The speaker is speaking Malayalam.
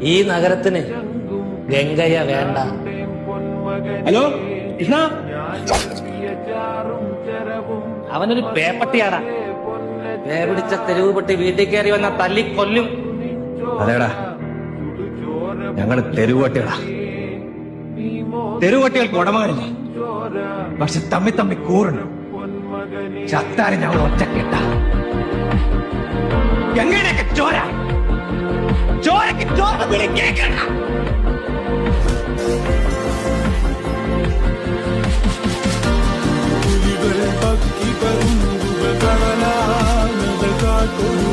ഈ നഗരത്തിന് ഗംഗയ വേണ്ട. ഹലോ കൃഷ്ണ? അവനൊരു പേപ്പട്ടിയാടാ. പേ പിടിച്ച തെരുവ് പെട്ടി വീട്ടിൽ കയറി വന്ന തല്ലി കൊല്ലും. അതേടാ. ഞങ്ങൾ തെരുവട്ടികളാ തെരുവട്ടികൾക്ക് ഉടമകളില്ല പക്ഷെ തമ്മി തമ്മി കൂറുണ്ട്. ചത്താരെ ഞങ്ങൾ ഒറ്റക്കെട്ട. എങ്ങനെയൊക്കെ ചോര. Papa will get it. We better keep it in the banana, the cartoon.